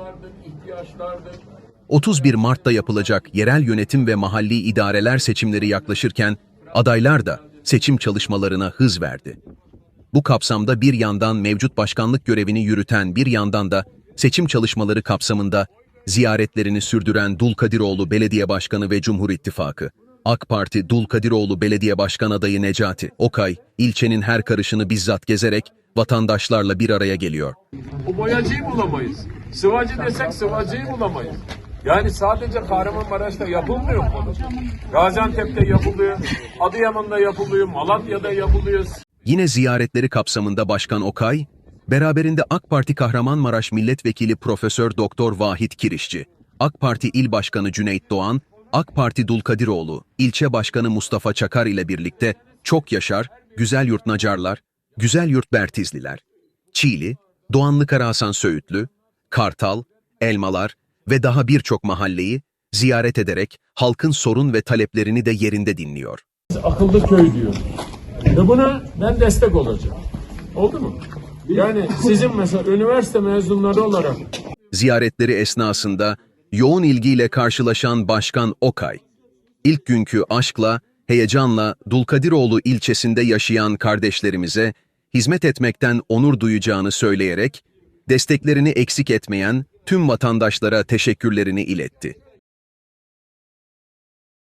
sorunlardır, ihtiyaçlardır. 31 Mart'ta yapılacak yerel yönetim ve mahalli idareler seçimleri yaklaşırken adaylar da seçim çalışmalarına hız verdi. Bu kapsamda bir yandan mevcut başkanlık görevini yürüten bir yandan da seçim çalışmaları kapsamında ziyaretlerini sürdüren Dulkadiroğlu Belediye Başkanı ve Cumhur İttifakı, AK Parti Dulkadiroğlu Belediye Başkan adayı Necati Okay, ilçenin her karışını bizzat gezerek vatandaşlarla bir araya geliyor. Bu boyacıyı bulamayız. Sıvacı desek sıvacıyı bulamayız. Yani sadece Kahramanmaraş'ta yapılmıyor mu? Gaziantep'te yapılıyor, Adıyaman'da yapılıyor, Malatya'da yapılıyor. Yine ziyaretleri kapsamında Başkan Okay, beraberinde AK Parti Kahramanmaraş Milletvekili Profesör Doktor Vahit Kirişçi, AK Parti İl Başkanı Cüneyt Doğan, AK Parti Dulkadiroğlu, İlçe Başkanı Mustafa Çakar ile birlikte Çok Yaşar, Güzel Yurt Nacarlar, Güzel Yurt Bertizliler, Çiğli, Doğanlı Karahasan Söğütlü, Kartal, Elmalar ve daha birçok mahalleyi ziyaret ederek halkın sorun ve taleplerini de yerinde dinliyor. akıllı köy diyor. Ve buna ben destek olacağım. Oldu mu? Yani sizin mesela üniversite mezunları olarak Ziyaretleri esnasında yoğun ilgiyle karşılaşan Başkan Okay, ilk günkü aşkla, heyecanla Dulkadiroğlu ilçesinde yaşayan kardeşlerimize hizmet etmekten onur duyacağını söyleyerek, desteklerini eksik etmeyen tüm vatandaşlara teşekkürlerini iletti.